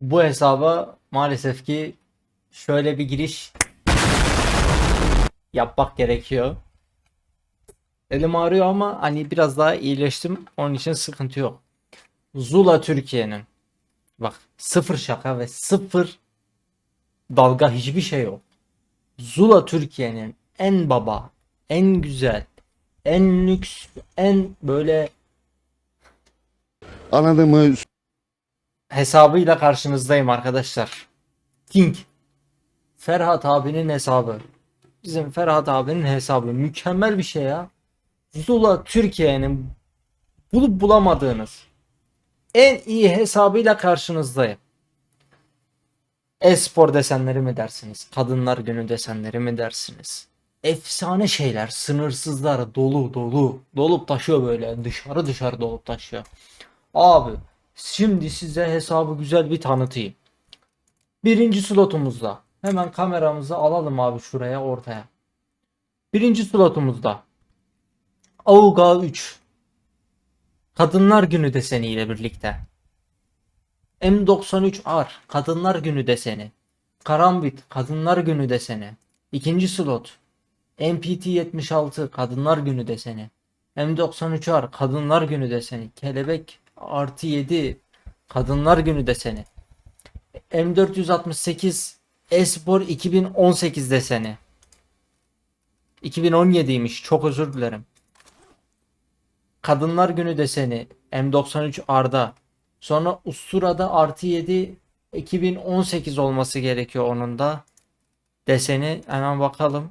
Bu hesaba maalesef ki şöyle bir giriş yapmak gerekiyor. Elim ağrıyor ama hani biraz daha iyileştim. Onun için sıkıntı yok. Zula Türkiye'nin bak sıfır şaka ve sıfır dalga hiçbir şey yok. Zula Türkiye'nin en baba, en güzel, en lüks, en böyle Anladın? Hesabıyla karşınızdayım arkadaşlar. King. Ferhat abinin hesabı. Bizim Ferhat abinin hesabı. Mükemmel bir şey ya. Zula Türkiye'nin bulup bulamadığınız en iyi hesabıyla karşınızdayım. Espor desenleri mi dersiniz? Kadınlar günü desenleri mi dersiniz? Efsane şeyler, sınırsızlar dolu dolu. Dolup taşıyor böyle. Dışarı dışarı dolup taşıyor. Abi şimdi size hesabı güzel bir tanıtayım. Birinci slotumuzda. Hemen kameramızı alalım abi şuraya ortaya. Birinci slotumuzda. Auga 3. Kadınlar Günü deseniyle birlikte. M93R Kadınlar Günü deseni. Karambit Kadınlar Günü deseni. İkinci slot. MPT 76 Kadınlar Günü deseni. M93R Kadınlar Günü deseni. Kelebek artı 7 Kadınlar Günü deseni. M468 Espor 2018 deseni. 2017'ymiş. Çok özür dilerim. Kadınlar Günü deseni M93 Arda. Sonra Ustura'da artı 7 2018 olması gerekiyor onun da. Deseni hemen bakalım.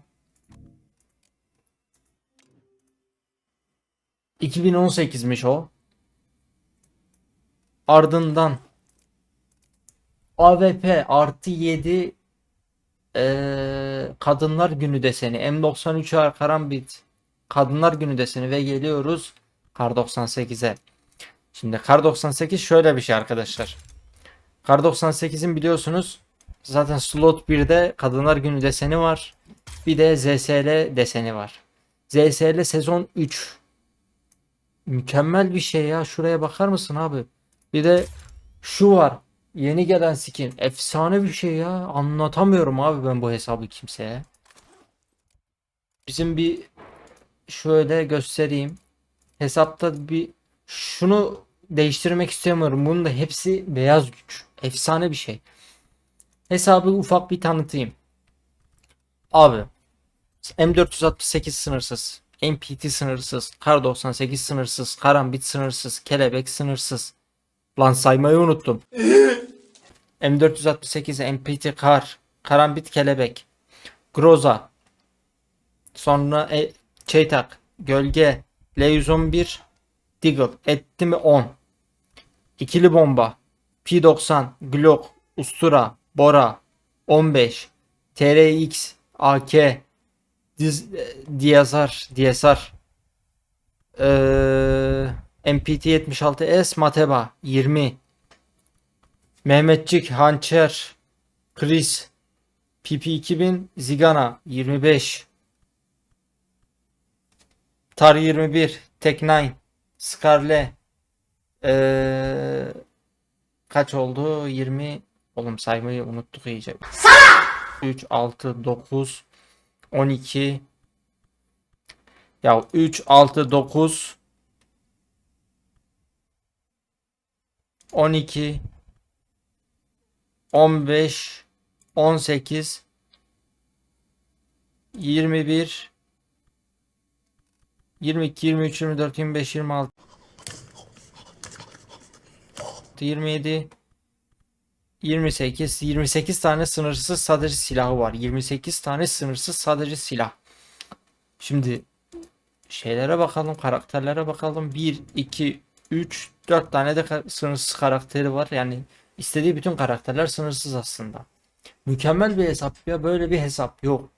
2018'miş o. Ardından AVP artı 7 eee, Kadınlar Günü deseni M93 Karambit Kadınlar Günü deseni ve geliyoruz Kar 98'e. Şimdi Kar 98 şöyle bir şey arkadaşlar. Kar 98'in biliyorsunuz zaten slot 1'de Kadınlar Günü deseni var. Bir de ZSL deseni var. ZSL sezon 3. Mükemmel bir şey ya. Şuraya bakar mısın abi? Bir de şu var. Yeni gelen skin. Efsane bir şey ya. Anlatamıyorum abi ben bu hesabı kimseye. Bizim bir şöyle göstereyim. Hesapta bir şunu değiştirmek istemiyorum. Bunun da hepsi beyaz güç. Efsane bir şey. Hesabı ufak bir tanıtayım. Abi M468 sınırsız. MPT sınırsız. Kar 98 sınırsız. Karambit sınırsız. Kelebek sınırsız. Lan saymayı unuttum. M468 MPT Kar. Karambit Kelebek. Groza. Sonra e, Çeytak. Gölge. L111. Deagle. Etti mi 10. İkili bomba. P90. Glock. Ustura. Bora. 15. TRX. AK. Diz, DSR. DSR. Ee, MPT 76S Mateba 20 Mehmetçik Hançer Chris PP2000 Zigana 25 Tar 21 Tek9 Scarlet ee, kaç oldu? 20 oğlum saymayı unuttuk iyice. 3 6 9 12 ya 3 6 9 12 15 18 21 22 23 24 25 26 27 28 28 tane sınırsız sadece silahı var. 28 tane sınırsız sadece silah. Şimdi şeylere bakalım, karakterlere bakalım. 1 2 3 4 tane de ka- sınırsız karakteri var. Yani istediği bütün karakterler sınırsız aslında. Mükemmel bir hesap ya. Böyle bir hesap yok.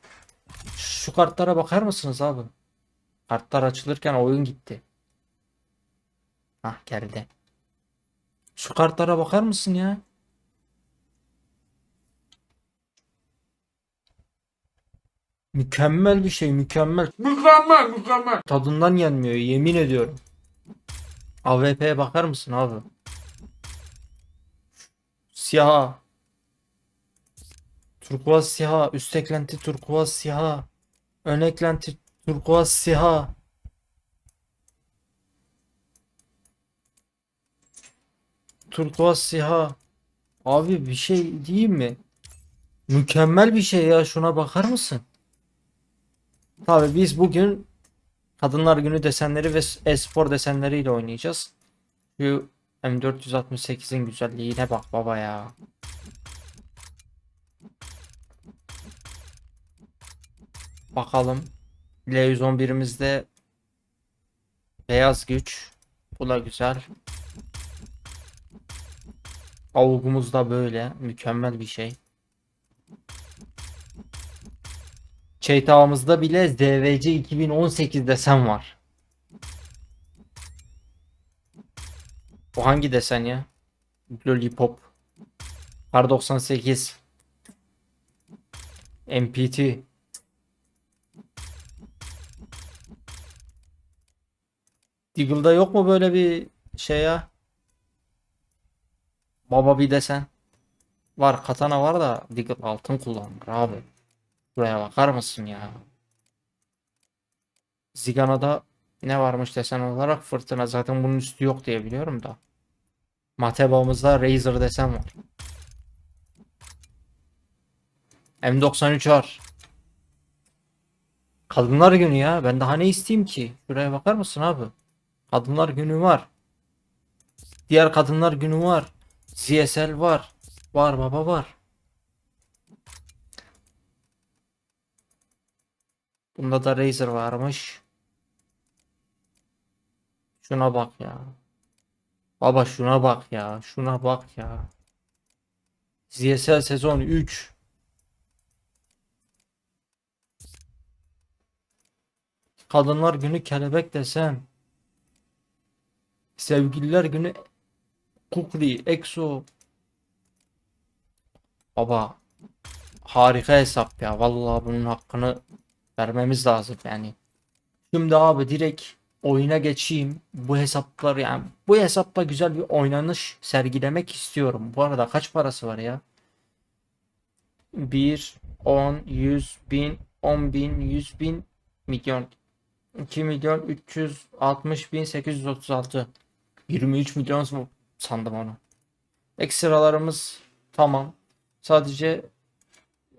Şu kartlara bakar mısınız abi? Kartlar açılırken oyun gitti. Hah geldi. Şu kartlara bakar mısın ya? Mükemmel bir şey, mükemmel. Mükemmel mükemmel. Tadından yenmiyor, yemin ediyorum. AWP'ye bakar mısın abi? Siyah. Turkuaz siyah. Üst eklenti turkuaz siyah. Ön eklenti turkuaz siyah. Turkuaz siyah. Abi bir şey diyeyim mi? Mükemmel bir şey ya. Şuna bakar mısın? Tabii biz bugün Kadınlar Günü desenleri ve e-spor desenleriyle oynayacağız. Şu M468'in güzelliğine bak baba ya. Bakalım. L111'imizde beyaz güç. Bu da güzel. Avugumuz da böyle. Mükemmel bir şey. Çeytağımızda bile ZVC 2018 desen var. Bu hangi desen ya? Lollipop. Kar 98. MPT. Deagle'da yok mu böyle bir şey ya? Baba bir desen. Var katana var da Deagle altın kullanır abi. Buraya bakar mısın ya? Zigana'da ne varmış desen olarak fırtına zaten bunun üstü yok diye biliyorum da. Mateba'mızda Razer desen var. M93 var. Kadınlar günü ya. Ben daha ne isteyeyim ki? Şuraya bakar mısın abi? Kadınlar günü var. Diğer kadınlar günü var. ZSL var. Var baba var. Bunda da Razer varmış. Şuna bak ya. Baba şuna bak ya. Şuna bak ya. ZSL sezon 3. Kadınlar günü kelebek desen. Sevgililer günü Kukri, Exo. Baba harika hesap ya. Vallahi bunun hakkını vermemiz lazım yani. Şimdi abi direkt oyuna geçeyim. Bu hesaplar yani bu hesapla güzel bir oynanış sergilemek istiyorum. Bu arada kaç parası var ya? 1, 10, 100 bin, 10 bin, 100 bin, milyon. 2 milyon 360 bin 836. 23 milyon sandım onu. Ekstralarımız tamam. Sadece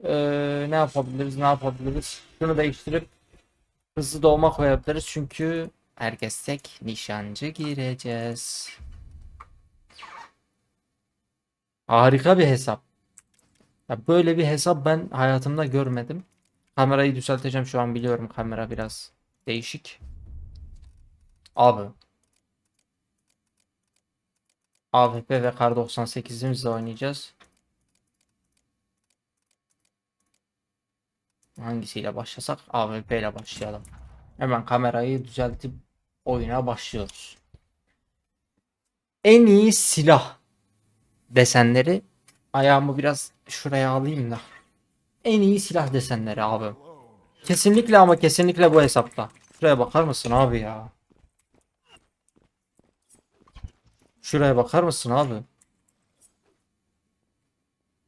eee, ne yapabiliriz ne yapabiliriz? Şunu değiştirip hızlı doğma koyabiliriz çünkü herkes tek nişancı gireceğiz. Harika bir hesap. Ya böyle bir hesap ben hayatımda görmedim. Kamerayı düzelteceğim şu an biliyorum kamera biraz değişik. Abi. AWP ve Kar 98'imizle oynayacağız. Hangisiyle başlasak? AWP ile başlayalım. Hemen kamerayı düzeltip oyuna başlıyoruz. En iyi silah desenleri ayağımı biraz şuraya alayım da. En iyi silah desenleri abi. Kesinlikle ama kesinlikle bu hesapta. Şuraya bakar mısın abi ya? Şuraya bakar mısın abi?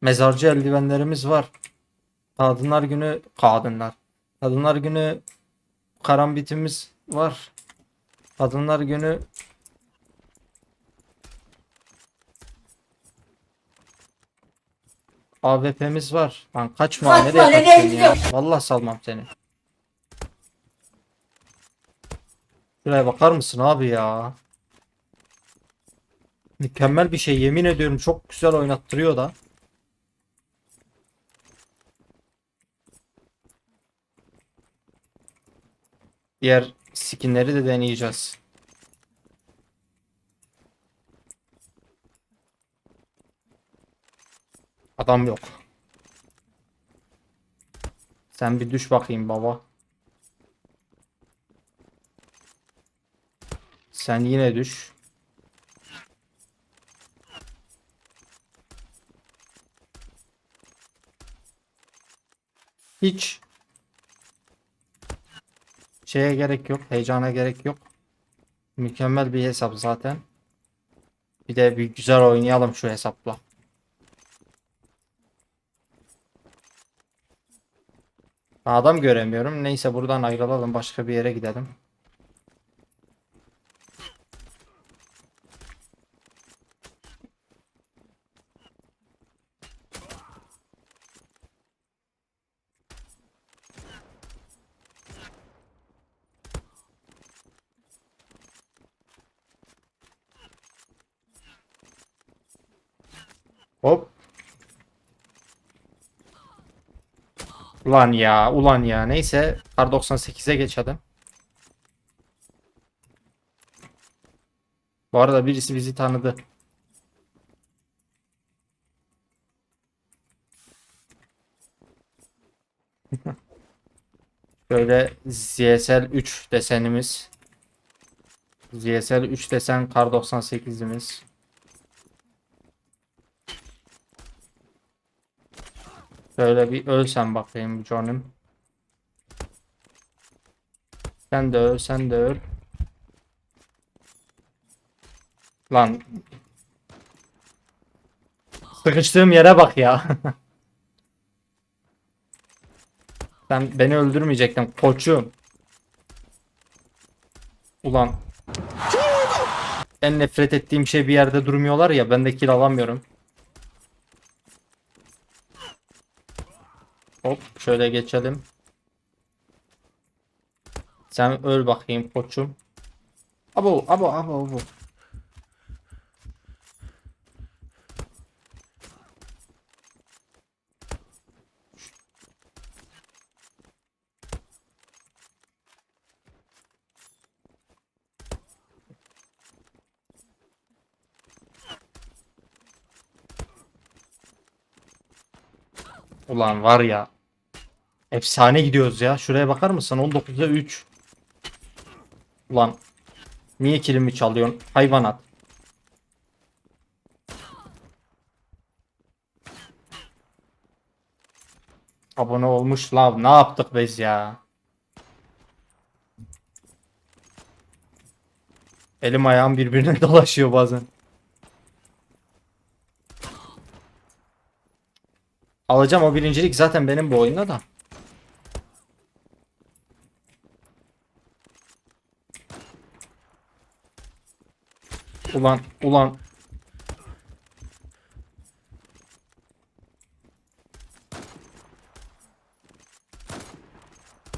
Mezarcı eldivenlerimiz var. Kadınlar günü kadınlar. Kadınlar günü karambitimiz var. Kadınlar günü AWP'miz var. Lan kaçma Kaçma, nereye kaçıyorsun ya? Vallahi salmam seni. Şuraya bakar mısın abi ya? Mükemmel bir şey yemin ediyorum çok güzel oynattırıyor da. Diğer skinleri de deneyeceğiz. Adam yok. Sen bir düş bakayım baba. Sen yine düş. Hiç şeye gerek yok. Heyecana gerek yok. Mükemmel bir hesap zaten. Bir de bir güzel oynayalım şu hesapla. Adam göremiyorum. Neyse buradan ayrılalım. Başka bir yere gidelim. Ulan ya, ulan ya. Neyse, kar 98'e geçelim. Bu arada birisi bizi tanıdı. Şöyle ZSL 3 desenimiz. ZSL 3 desen kar 98'imiz. Şöyle bir ölsen bakayım canım. Sen de öl, sen de öl. Lan. Sıkıştığım yere bak ya. Sen beni öldürmeyecektin koçum. Ulan. En nefret ettiğim şey bir yerde durmuyorlar ya ben de kill alamıyorum. Hop şöyle geçelim. Sen öl bakayım koçum. Abo abo abo abo. Ulan var ya. Efsane gidiyoruz ya. Şuraya bakar mısın? 19'a 3. Ulan. Niye kilimi çalıyorsun? Hayvanat. Abone olmuş lav. Ne yaptık biz ya? Elim ayağım birbirine dolaşıyor bazen. Alacağım o birincilik zaten benim bu oyunda da. Ulan ulan.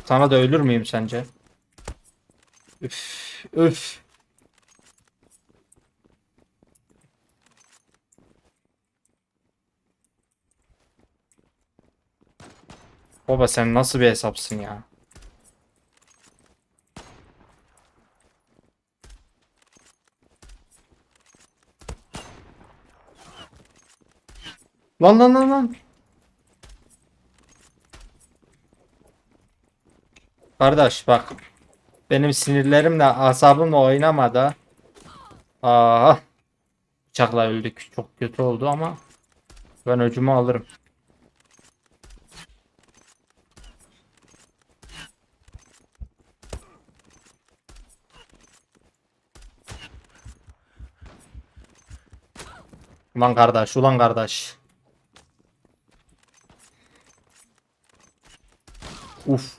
Sana da ölür müyüm sence? Üf, üf. Baba sen nasıl bir hesapsın ya? Lan lan lan lan. Kardeş bak. Benim sinirlerimle asabımla oynama da. Aa. Bıçakla öldük. Çok kötü oldu ama ben öcümü alırım. Ulan kardeş, ulan kardeş. Uf.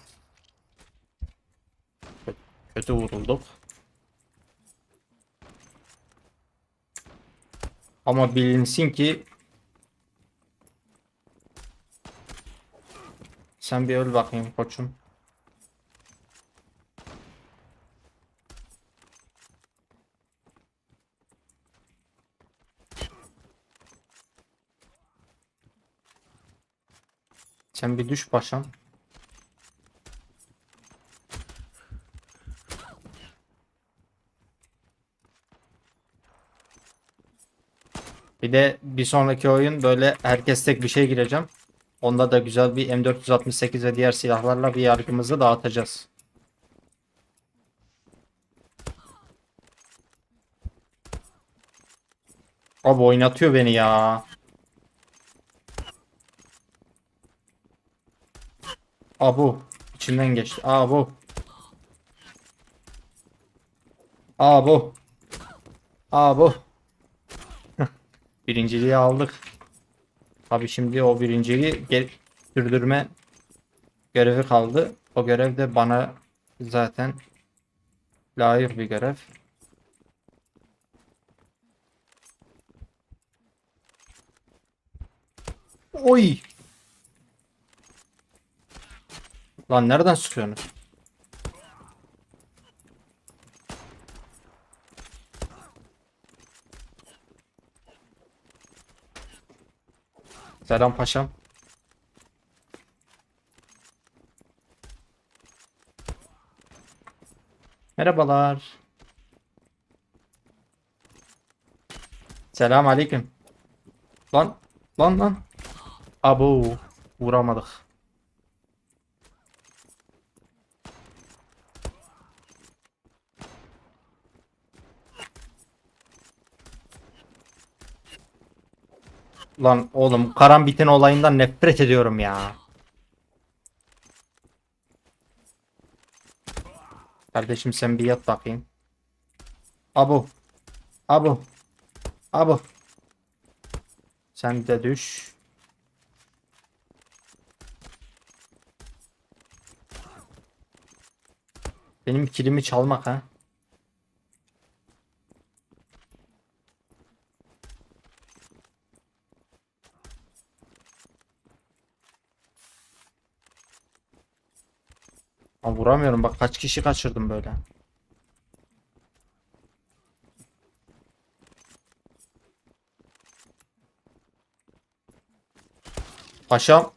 Kö- Kötü vurulduk. Ama bilinsin ki sen bir öl bakayım koçum. Sen bir düş paşam. Bir de bir sonraki oyun böyle herkes tek bir şey gireceğim. Onda da güzel bir M468 ve diğer silahlarla bir yargımızı dağıtacağız. Abi oynatıyor beni ya. Abu. içinden geçti. Abu. Abu. Abu. Birinciliği aldık. Tabi şimdi o birinciliği geri sürdürme görevi kaldı. O görev de bana zaten layık bir görev. Oy! Lan nereden sıkıyorsunuz? Selam paşam. Merhabalar. Selam aleyküm. Lan lan lan. Abo vuramadık. Lan oğlum karambitin olayından nefret ediyorum ya. Kardeşim sen bir yat bakayım. Abu. Abu. Abu. Sen de düş. Benim kilimi çalmak ha. Vuramıyorum bak kaç kişi kaçırdım böyle. Paşam.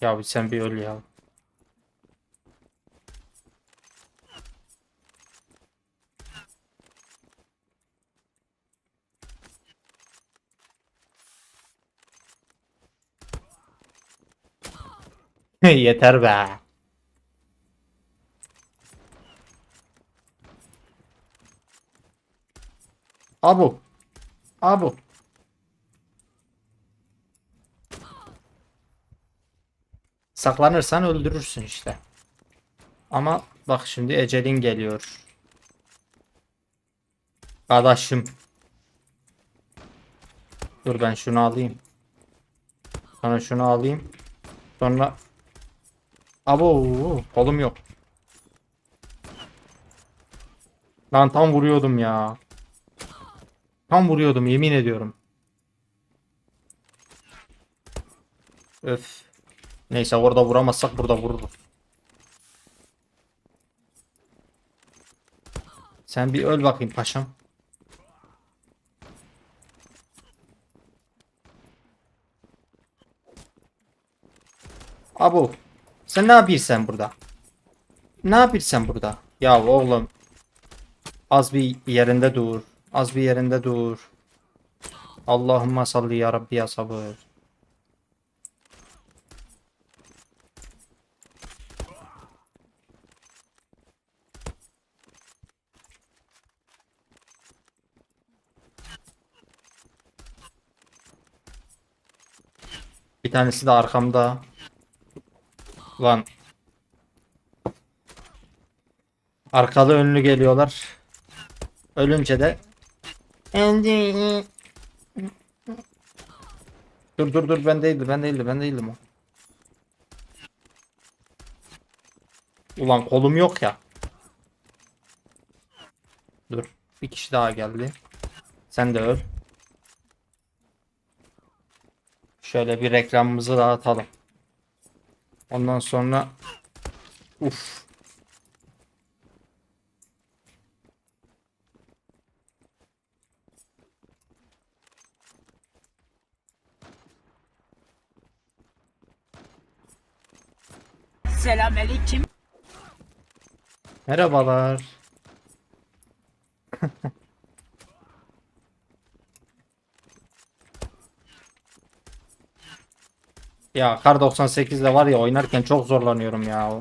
Ya sen bir öl ya. Yeter be. Abu. Abu. Saklanırsan öldürürsün işte. Ama bak şimdi ecelin geliyor. Kardeşim. Dur ben şunu alayım. Sonra şunu alayım. Sonra Abo kolum yok. Lan tam vuruyordum ya. Tam vuruyordum yemin ediyorum. Öf. Neyse orada vuramazsak burada vururuz. Sen bir öl bakayım paşam. Abo. Sen ne yapıyorsun burada? Ne yapıyorsun burada? Ya oğlum. Az bir yerinde dur. Az bir yerinde dur. Allahümme salli ya Rabbi ya sabır. Bir tanesi de arkamda. Lan. Arkalı önlü geliyorlar. Ölünce de Dur dur dur ben değildi ben değildi ben değildim o. Ulan kolum yok ya. Dur. Bir kişi daha geldi. Sen de öl. Şöyle bir reklamımızı dağıtalım. Ondan sonra Uf. Selamünaleyküm. Merhabalar. Ya Kar 98'de var ya oynarken çok zorlanıyorum ya.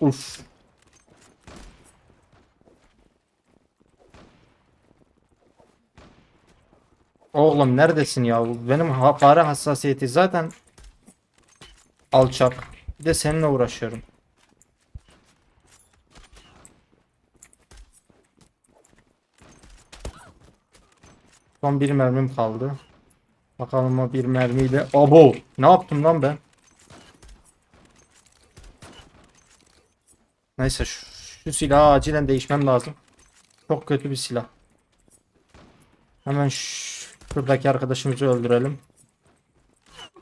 Uf. Oğlum neredesin ya? Benim fare hassasiyeti zaten alçak. Bir de seninle uğraşıyorum. Son bir mermim kaldı. Bakalım o bir mermiyle. Abo! Ne yaptım lan ben? Neyse şu, şu silahı acilen değişmem lazım. Çok kötü bir silah. Hemen ş- şuradaki arkadaşımızı öldürelim.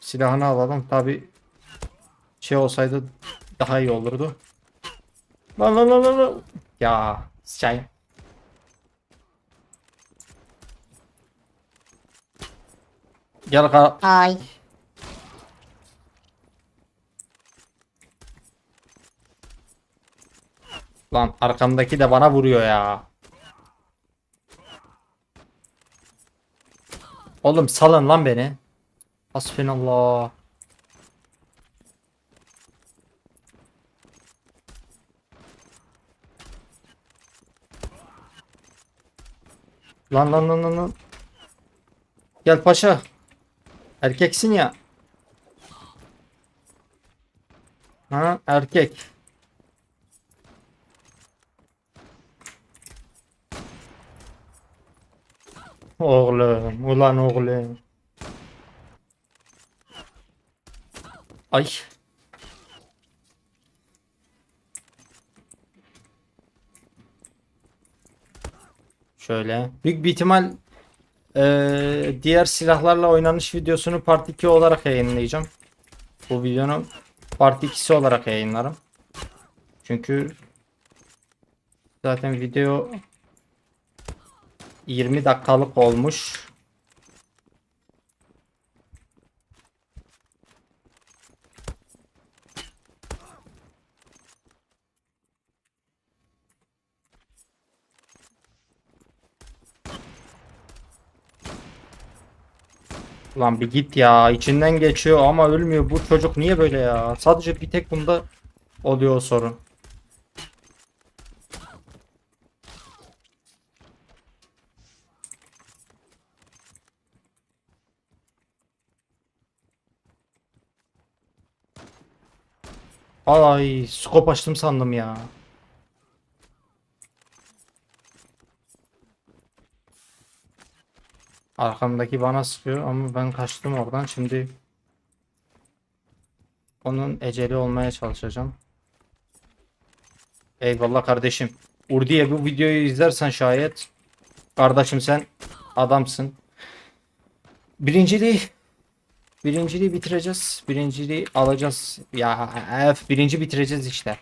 Silahını alalım. Tabi şey olsaydı daha iyi olurdu. Lan lan lan lan lan. Ya şey. Gel ka Ay. Lan arkamdaki de bana vuruyor ya. Oğlum salın lan beni. Hasbinallah. Lan lan lan lan lan. Gel paşa. Erkeksin ya. Ha erkek. Oğlum, ulan oğlum. Ay. Şöyle. Büyük bir ihtimal eee, diğer silahlarla oynanış videosunu part 2 olarak yayınlayacağım. Bu videonun part 2'si olarak yayınlarım. Çünkü zaten video 20 dakikalık olmuş. Lan bir git ya. içinden geçiyor ama ölmüyor. Bu çocuk niye böyle ya? Sadece bir tek bunda oluyor o sorun. Ay, skop açtım sandım ya. Arkamdaki bana sıkıyor ama ben kaçtım oradan. Şimdi onun eceli olmaya çalışacağım. Eyvallah kardeşim. Urdiye bu videoyu izlersen şayet kardeşim sen adamsın. Birinciliği birinciliği bitireceğiz. Birinciliği alacağız. Ya ef, birinci bitireceğiz işte.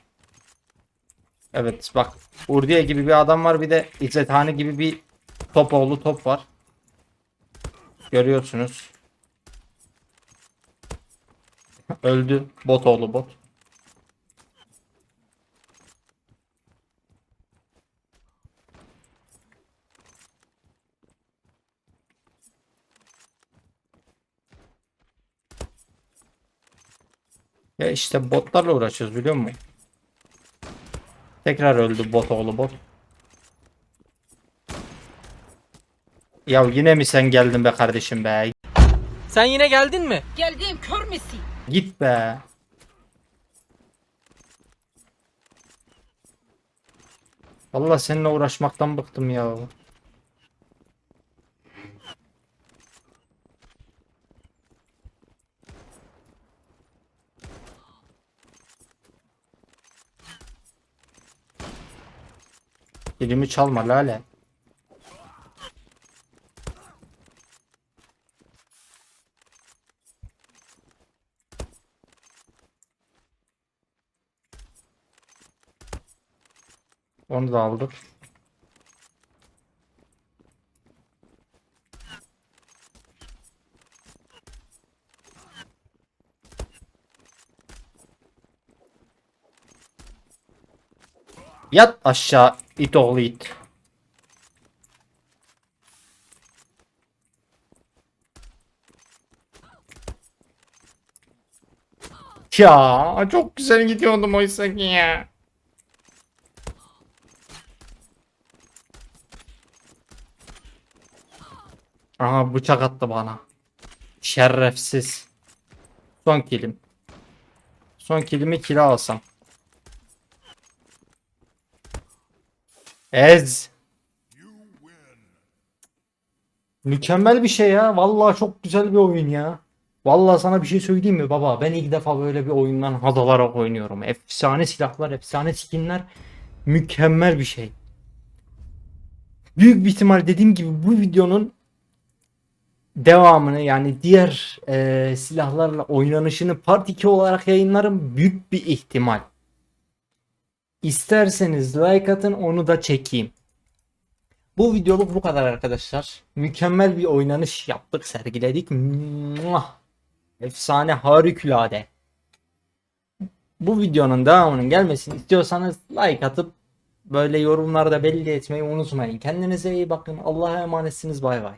Evet bak Urdiye gibi bir adam var bir de İzzethane gibi bir topoğlu top var. Görüyorsunuz. Öldü. Bot oğlu bot. Ya işte botlarla uğraşıyoruz biliyor musun? Tekrar öldü bot oğlu bot. Ya yine mi sen geldin be kardeşim be? Sen yine geldin mi? Geldim kör müsün? Git be. Vallahi seninle uğraşmaktan bıktım ya. Dilimi çalma lale. Onu da aldık. Yat aşağı it oğlu it. Ya çok güzel gidiyordum oysa ki ya. Aha bıçak attı bana. Şerefsiz. Son kilim. Son kilimi kila alsam. Ez. Mükemmel bir şey ya. Vallahi çok güzel bir oyun ya. Vallahi sana bir şey söyleyeyim mi baba? Ben ilk defa böyle bir oyundan haz oynuyorum. Efsane silahlar, efsane skinler. Mükemmel bir şey. Büyük bir ihtimal dediğim gibi bu videonun devamını yani diğer eee, silahlarla oynanışını part 2 olarak yayınlarım büyük bir ihtimal. İsterseniz like atın onu da çekeyim. Bu videoluk bu kadar arkadaşlar. Mükemmel bir oynanış yaptık, sergiledik. Muah! Efsane harikulade. Bu videonun devamının gelmesini istiyorsanız like atıp böyle yorumlarda belli etmeyi unutmayın. Kendinize iyi bakın. Allah'a emanetsiniz. Bay bay.